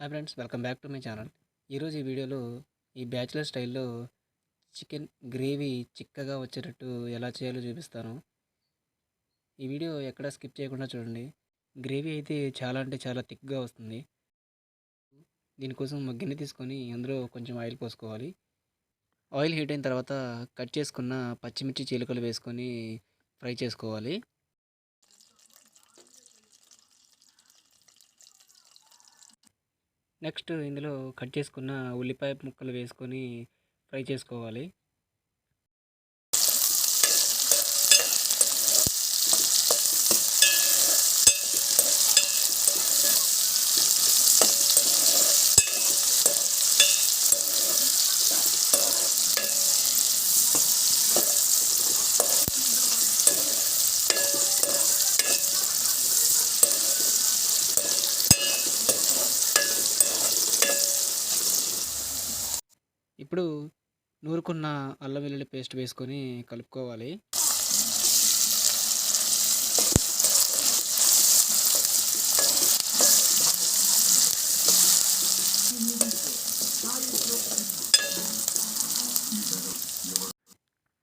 Hi friends welcome back to my channel ఈరోజు ఈ వీడియోలో ఈ బ్యాచిలర్ స్టైల్లో చికెన్ గ్రేవీ చిక్కగా వచ్చేటట్టు ఎలా చేయాలో చూపిస్తాను. ఈ వీడియో ఎక్కడ స్కిప్ చేయకుండా చూడండి. గ్రేవీ అయితే చాలా అంటే చాలా థిక్గా వస్తుంది. దీనికోసం ఒక గిన్నె తీసుకొని అందులో కొంచెం ఆయిల్ పోసుకోవాలి. ఆయిల్ హీట్ అయిన తర్వాత కట్ చేసుకున్న పచ్చిమిర్చి చీలికలు వేసుకొని ఫ్రై చేసుకోవాలి. నెక్స్ట్ ఇందులో కట్ చేసుకున్న ఉల్లిపాయ ముక్కలు వేసుకొని ఫ్రై చేసుకోవాలి. ఇప్పుడు నూరుకున్న అల్లం వెల్లుల్లి పేస్ట్ వేసుకొని కలుపుకోవాలి.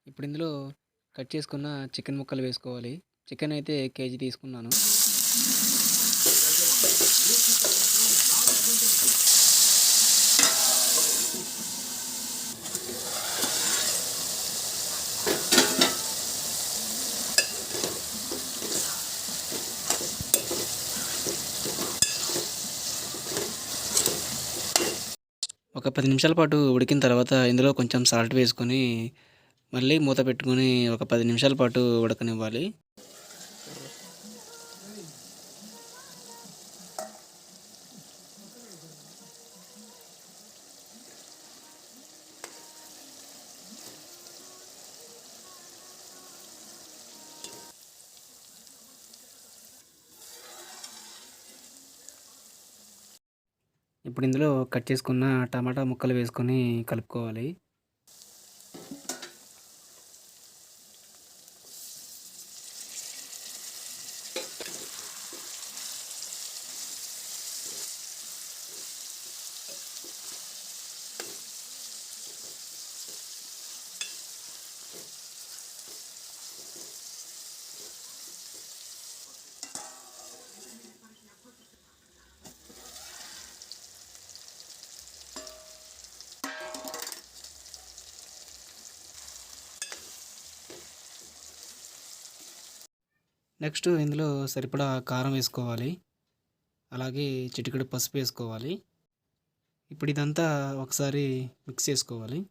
ఇప్పుడు ఇందులో కట్ చేసుకున్న చికెన్ ముక్కలు వేసుకోవాలి. చికెన్ అయితే కేజీ తీసుకున్నాను. పది నిమిషాల పాటు ఉడికిన తర్వాత ఇందులో కొంచెం సాల్ట్ వేసుకొని మళ్ళీ మూత పెట్టుకొని ఒక పది నిమిషాల పాటు ఉడకనివ్వాలి. ఇప్పుడు ఇందులో కట్ చేసుకున్న టమాటా ముక్కలు వేసుకొని కలుపుకోవాలి. నెక్స్ట్ ఇందులో సరిపడా కారం వేసుకోవాలి. అలాగే చిటికెడు పసుపు వేసుకోవాలి. ఇప్పుడు ఇదంతా ఒకసారి మిక్స్ చేసుకోవాలి.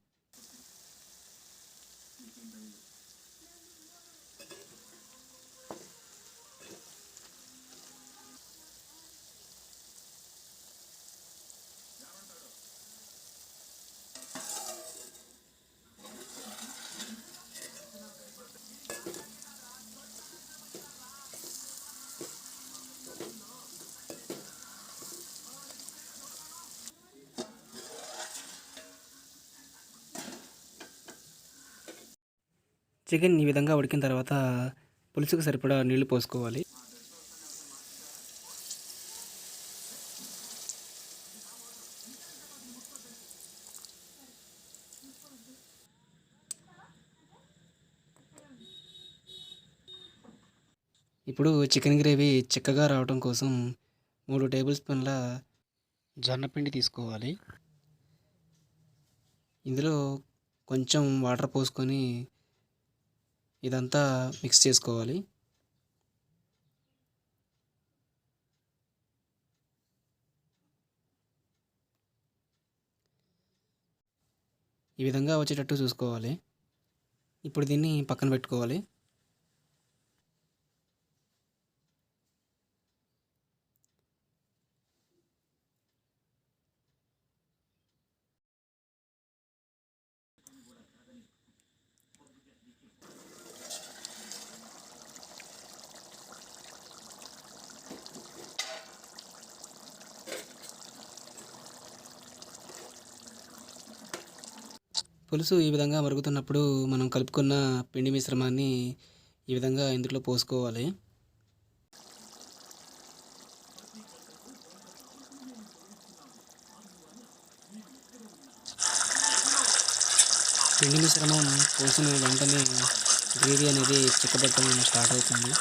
చికెన్ ఈ విధంగా ఉడికిన తర్వాత పులుసుకు సరిపడా నీళ్ళు పోసుకోవాలి. ఇప్పుడు చికెన్ గ్రేవీ చిక్కగా రావడం కోసం మూడు టేబుల్ స్పూన్ల జొన్నపిండి తీసుకోవాలి. ఇందులో కొంచెం వాటర్ పోసుకొని ఇదంతా మిక్స్ చేసుకోవాలి. ఈ విధంగా వచ్చేటట్టు చూసుకోవాలి. ఇప్పుడు దీన్ని పక్కన పెట్టుకోవాలి. పులుసు ఈ విధంగా మరుగుతున్నప్పుడు మనం కలుపుకున్న పిండి మిశ్రమాన్ని ఈ విధంగా ఇందులో పోసుకోవాలి. పిండి మిశ్రమం పోసిన వెంటనే గ్రేవీ అనేది చిక్కబడటం స్టార్ట్ అవుతుంది.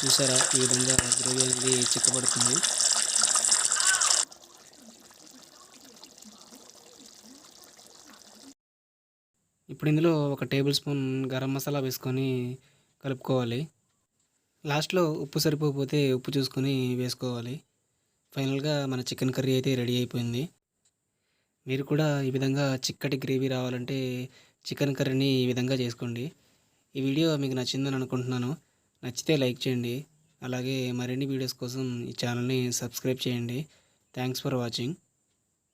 చూసారా? ఈ విధంగా గ్రేవీ అనేది చిక్కబడుతుంది. ఇప్పుడు ఇందులో ఒక టేబుల్ స్పూన్ గరం మసాలా వేసుకొని కలుపుకోవాలి. లాస్ట్లో ఉప్పు సరిపోకపోతే ఉప్పు చూసుకొని వేసుకోవాలి. ఫైనల్గా మన చికెన్ కర్రీ అయితే రెడీ అయిపోయింది. మీరు కూడా ఈ విధంగా చిక్కటి గ్రేవీ రావాలంటే చికెన్ కర్రీని ఈ విధంగా చేసుకోండి. ఈ వీడియో మీకు నచ్చిందని అనుకుంటున్నాను. నచ్చితే లైక్ చేయండి. అలాగే మరిన్ని వీడియోస్ కోసం ఈ ఛానల్ని సబ్స్క్రైబ్ చేయండి. Thanks for watching.